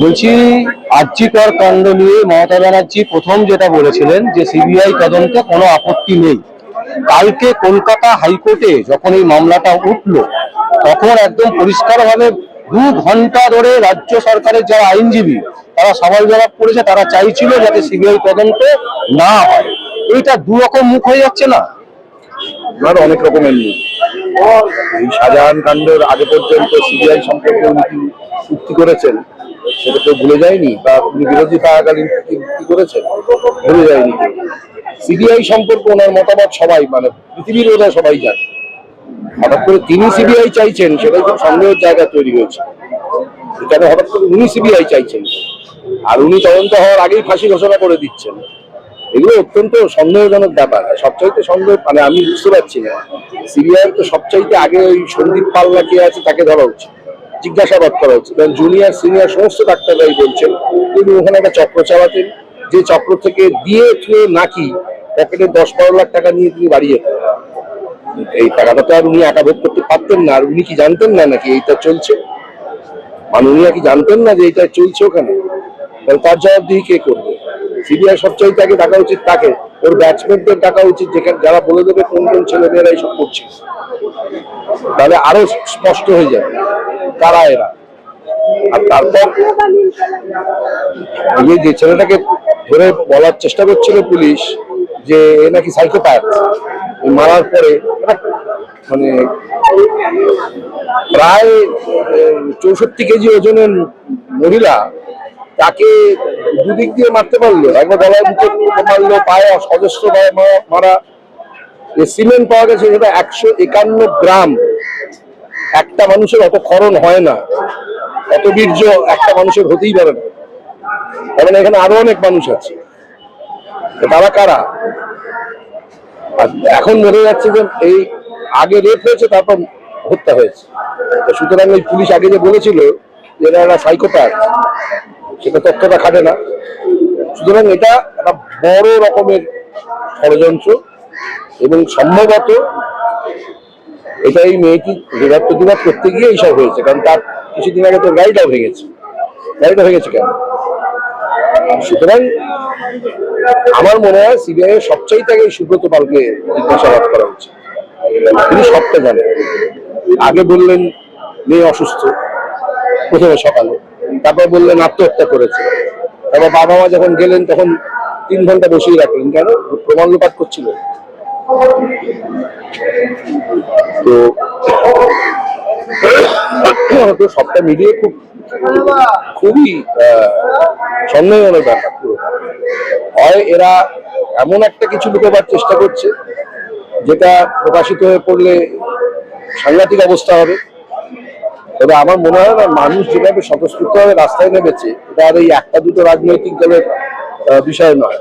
বলছি আর্যিকর কাণ্ড নিয়ে মমতা ব্যানার্জি প্রথম যেটা বলেছিলেন যে সিবিআই তদন্তে কোনো আপত্তি নেই। কালকে কলকাতা হাইকোর্টে যখন এই মামলাটা উঠল, তখন একদম পরিষ্কারভাবে দু ঘণ্টা ধরে রাজ্য সরকারের যারা আইনজীবী, তারা সবাই জবাব করেছে, তারা চাইছিল যাতে সিবিআই তদন্ত না হয়। এইটা দু রকম মুখ হয়ে যাচ্ছে না? অনেক রকমের নিয়ে এই শাহজাহান কাণ্ডের আগে পর্যন্ত সিবিআই সম্পর্কে উনি করেছেন? সেটা কেউ ভুলে যায়নি বা উনি বিরোধী থাকাকালীন কি করেছেন? ভুলে যায়নি। সিবিআই সম্পর্কে ওনার মতামত সবাই মানে পৃথিবীর বোধহয় সবাই জানে। হঠাৎ করে তিনি সিবিআই চাইছেন, সেটাই খুব সন্দেহের জায়গা তৈরি হয়েছে। এখানে হঠাৎ করে উনি সিবিআই চাইছেন। আর উনি তদন্ত হওয়ার আগেই ফাঁসি ঘোষণা করে দিচ্ছেন। এগুলো অত্যন্ত সন্দেহজনক ব্যাপার। সবচাইতে সন্দেহ মানে আমি বুঝতে পারছি না। সিবিআই তো সবচাইতে আগে ওই সন্দীপ পাল্লা কে আছে তাকে ধরা উচিত। জিজ্ঞাসাবাদ করা উচিত কারণ জুনিয়র সিনিয়র সমস্ত ডাক্তাররাই বলছেন তিনি ওখানে একটা চক্র চালাতেন যে চক্র থেকে দিয়ে থুয়ে নাকি পকেটে দশ বারো লাখ টাকা নিয়ে তিনি বাড়ি যেতেন এই টাকাটা তো আর উনি একা ভোগ করতে পারতেন না, আর উনি কি জানতেন না নাকি এইটা চলছে? মানে উনি আর কি জানতেন না যে এটা চলছে ওখানে? তাহলে তার জবাবদিহি কে করবে? সিবিআই সবচাইতে আগে ডাকা উচিত তাকে। ওর ব্যাটসম্যানদের ডাকা উচিত, যেখানে যারা বলে দেবে কোন কোন ছেলেমেয়েরা এইসব করছে। তাহলে আরও স্পষ্ট হয়ে যাবে কারা এরা? আর তারপর এই যে ছেলেটাকে ধরে বলার চেষ্টা করছিল পুলিশ যে এ নাকি সাইকোপ্যাথ মারার পরে মানে প্রায় চৌষট্টি কেজি ওজনের মহিলা তাকে দুদিক দিয়ে মারতে পারল। একবার গলায় মুখে মারলো, পায়ে গায়ে মারা। যে সিমেন্ট পাওয়া গেছে সেটা একশো একান্ন গ্রাম। একটা মানুষের অত ক্ষরণ হয় না। অত বীর্য একটা মানুষের হতেই পারে না। তার মানে এখানে আরও অনেক মানুষ আছে। তারা কারা? এখন বোঝা যাচ্ছে যে এই আগে রেপ হয়েছে, তারপর হত্যা হয়েছে। সুতরাং এই পুলিশ আগে যে বলেছিল যে এরা সাইকোপ্যাথ সেটা তথ্যটা খাটে না। সুতরাং এটা একটা বড় রকমের ষড়যন্ত্র এবং সম্ভবত এটা এই মেয়েটি বিরাট প্রতিবাদ করতে গিয়ে এইসব হয়েছে, কারণ তার কিছুদিন আগে তো গাড়িটাও ভেঙেছে। গাড়িটা ভেঙেছে কেন? সুতরাং আমার মনে হয় সিবিআই এর সবচাইতে আগে এই সুব্রত পালকে জিজ্ঞাসাবাদ করা উচিত। তিনি সবটা জানেন। আগে বললেন মেয়ে অসুস্থ, প্রথমে সকালে। তারপর বললেন আত্মহত্যা করেছে। তারপর বাবা মা যখন গেলেন তখন তিন ঘণ্টা বসেই রাখলেন। কেন? প্রমাণ লোপাট করছিলেন তো তো সবটা মিলিয়ে খুব খুবই সন্দেহজনক ব্যাপার পুরো। হয় এরা এমন একটা কিছু লুকোবার চেষ্টা করছে, যেটা প্রকাশিত হয়ে পড়লে সাংঘাতিক অবস্থা হবে। তবে আমার মনে হয় না, মানুষ যেভাবে স্বতঃস্ফূর্তভাবে রাস্তায় নেমেছে, এটা আর এই একটা দুটো রাজনৈতিক দলের বিষয় নয়।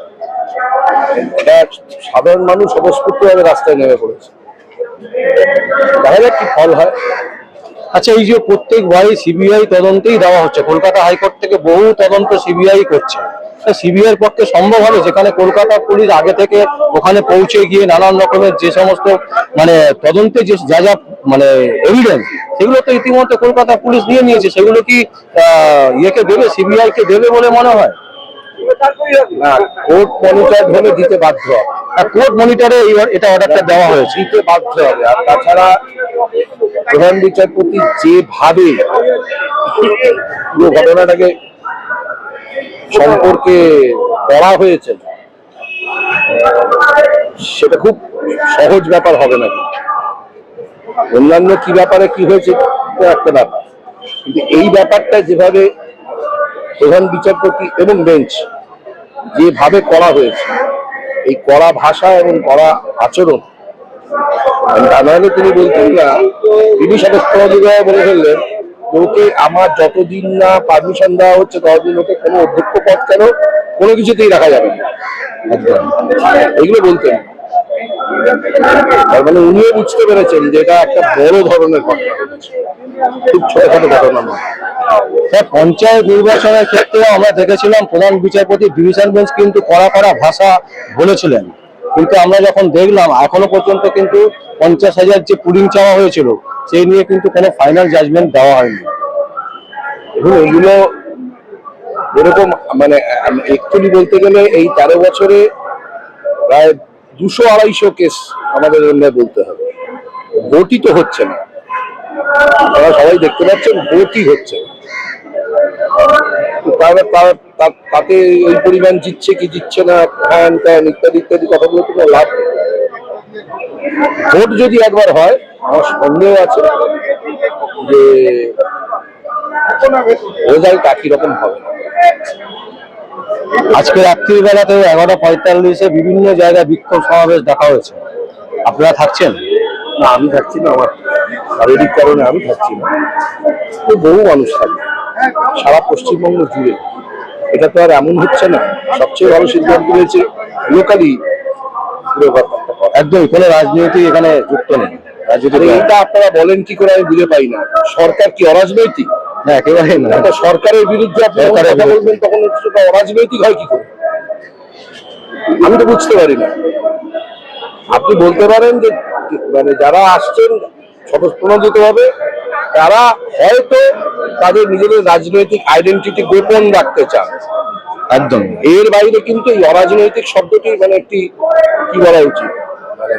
সাধারণ মানুষ স্বতঃস্ফূর্তভাবে রাস্তায় নেমে পড়েছে। যাক কি ফল হয়। আচ্ছা এই যে প্রত্যেকবারই সিবিআই তদন্তেই দেওয়া হচ্ছে কলকাতা হাইকোর্ট থেকে বহু তদন্ত সিবিআই করছে। সিবিআই পক্ষে সম্ভব হবে যেখানে কলকাতা পুলিশ আগে থেকে ওখানে পৌঁছে গিয়ে নানান রকমের যে সমস্ত মানে তদন্তে যে যা যা মানে এভিডেন্স সেগুলো তো ইতিমধ্যে কলকাতা পুলিশ নিয়ে নিয়েছে। সেগুলো কি আহ, ইয়েকে দেবে সিবিআই কে দেবে বলে মনে হয়? কোর্ট মনিটর হলে দিতে বাধ্য। কোর্ট মনিটরে এটা অর্ডারটা দেওয়া হয়েছে। দিতে বাধ্য হবে। আর তাছাড়া প্রধান বিচারপতি যেভাবে পুরো ঘটনাটাকে সম্পর্কে করা হয়েছে, সেটা খুব সহজ ব্যাপার হবে না। অন্যান্য কি ব্যাপারে কি হয়েছে একটা ব্যাপার। কিন্তু এই ব্যাপারটা যেভাবে প্রধান বিচারপতি এবং বেঞ্চ যেভাবে করা হয়েছে, এই কড়া ভাষা এবং কড়া আচরণ তা তিনি বলতেন না, তিনি স্বতঃস্ফূর্তভাবে বলে ফেললেন ওকে আমার যতদিন না পারমিশন দেওয়া হচ্ছে, ততদিন ওকে কোনো অধ্যক্ষ পদ কেন কোনো কিছুতেই রাখা যাবে না। এগুলো বলতেন। তার মানে উনিও বুঝতে পেরেছেন যে এটা একটা বড় ধরনের ঘটনা খুব ছোটখাটো ঘটনা নয়। স্যার পঞ্চায়েত নির্বাচনের ক্ষেত্রে আমরা দেখেছিলাম প্রধান বিচারপতি ডিভিশন বেঞ্চ কিন্তু কড়া কড়া ভাষা বলেছিলেন। কিন্তু আমরা যখন দেখলাম, এখনও পর্যন্ত কিন্তু পঞ্চাশ হাজার যে পুলিং চাওয়া হয়েছিল, সেই নিয়ে কিন্তু কোনো ফাইনাল জাজমেন্ট দেওয়া হয়নি। এগুলো এরকম মানে একচুয়ালি বলতে গেলে এই তেরো বছরে প্রায় দুশো আড়াইশো কেস আমাদের বলতে হবে। ভোটই তো হচ্ছে না। আপনারা সবাই দেখতে পাচ্ছেন, ভোটই হচ্ছে তারা তাতে ওই পরিমাণ জিতছে কি জিতছে না হ্যান ত্যান ইত্যাদি ইত্যাদি কথাগুলো কোনো লাভ নেই। ভোট যদি একবার হয় আমার সন্দেহ আছে যে রেজাল্ট একই রকম হবে। আজকে রাত্রির বেলাতে এগারোটা পঁয়তাল্লিশে বিভিন্ন জায়গায় বিক্ষোভ সমাবেশ দেখা হয়েছে। আপনারা থাকছেন? না আমি থাকছি না আমার শারীরিক কারণে আমি থাকছি না। বহু মানুষ থাকবে। সারা পশ্চিমবঙ্গ জুড়ে। এটা তো আর এমন হচ্ছে না। সবচেয়ে ভালো সিদ্ধান্ত হয়েছে লোকালি একদমই কোনো রাজনীতি এখানে যুক্ত নেই। এটা আপনারা বলেন কি করে আমি বুঝে পাই না। সরকার কি অরাজনৈতিক? না একেবারেই না। সরকারের বিরুদ্ধে আপনি কথা বলবেন তখন সেটা অরাজনৈতিক হয় কি করে? আমি তো বুঝতে পারি না। আপনি বলতে পারেন যে মানে যারা আসছেন স্বতঃপ্রণোদিত ভাবে তারা হয়তো তাদের নিজেদের রাজনৈতিক আইডেন্টিটি গোপন রাখতে চান। একদম। এর বাইরে কিন্তু এই অরাজনৈতিক শব্দটি মানে একটি কি বলা উচিত? মানে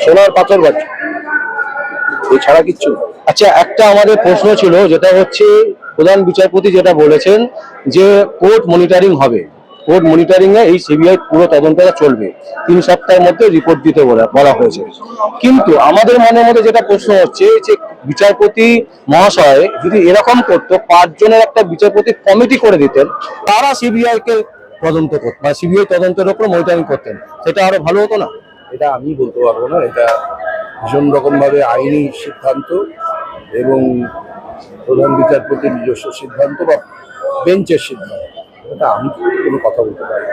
সোনার পাথর বাচ্চা এছাড়া কিচ্ছু না। আচ্ছা একটা আমাদের প্রশ্ন ছিল যেটা হচ্ছে প্রধান বিচারপতি যেটা বলেছেন যে কোর্ট মনিটরিং হবে। কোর্ট মনিটরিং এ এই সিবিআই পুরো তদন্তটা চলবে। তিন সপ্তাহের মধ্যে রিপোর্ট দিতে বলা হয়েছে। কিন্তু আমাদের মনের মধ্যে যেটা প্রশ্ন হচ্ছে যে বিচারপতি মহাশয় যদি এরকম করতো, পাঁচজনের একটা বিচারপতি কমিটি করে দিতেন, তারা সিবিআই কে তদন্ত করতেন বা সিবিআই তদন্তের উপর মনিটরিং করতেন। সেটা আরও ভালো হতো না? এটা আমি বলতে পারব না। এটা ভীষণ রকম ভাবে আইনি সিদ্ধান্ত এবং প্রধান বিচারপতির নিজস্ব সিদ্ধান্ত বা বেঞ্চের সিদ্ধান্ত। এটা আমি কোনো কথা বলতে পারি?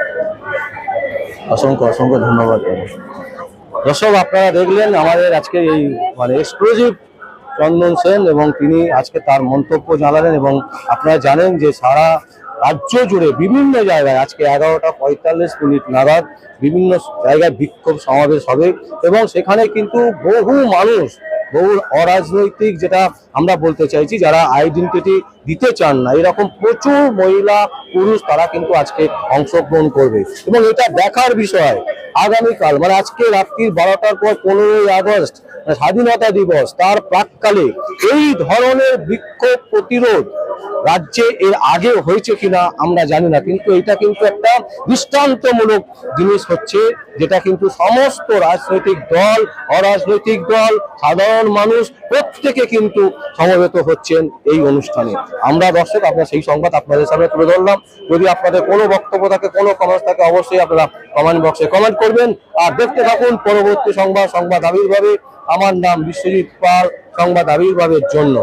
অসংখ্য অসংখ্য ধন্যবাদ দর্শক, আপনারা দেখলেন আমাদের আজকে এই মানে এক্সক্লুসিভ চন্দন সেন এবং তিনি আজকে তার মন্তব্য জানালেন এবং আপনারা জানেন যে সারা রাজ্য জুড়ে বিভিন্ন জায়গায় আজকে এগারোটা পঁয়তাল্লিশ মিনিট নাগাদ বিভিন্ন জায়গায় বিক্ষোভ সমাবেশ হবে এবং সেখানে কিন্তু বহু মানুষ বহু অরাজনৈতিক যেটা আমরা বলতে চাইছি, যারা আইডেন্টিটি দিতে চান না, এরকম প্রচুর মহিলা, পুরুষ তারা কিন্তু আজকে অংশগ্রহণ করবে। এবং এটা দেখার বিষয়, আগামীকাল মানে আজকে রাত্রির বারোটার পর পনেরোই আগস্ট মানে স্বাধীনতা দিবস, তার প্রাককালে এই ধরনের বিক্ষোভ প্রতিরোধ রাজ্যে এর আগে হয়েছে কিনা আমরা জানি না, কিন্তু এটা কিন্তু একটা দৃষ্টান্তমূলক জিনিস হচ্ছে, যেটা কিন্তু সমস্ত রাজনৈতিক দল, অরাজনৈতিক দল, সাধারণ মানুষ প্রত্যেকে কিন্তু সমবেত হচ্ছেন এই অনুষ্ঠানে। আমরা দর্শক, আপনার সেই সংবাদ আপনাদের সামনে তুলে ধরলাম। যদি আপনাদের কোনো বক্তব্য থাকে, কোনো কমেন্ট থাকে, অবশ্যই আপনারা কমেন্ট বক্সে কমেন্ট করবেন। আর দেখতে থাকুন পরবর্তী সংবাদ সংবাদ আবির্ভাবে। আমার নাম বিশ্বজিৎ পাল, সংবাদ আবির্ভাবের জন্য।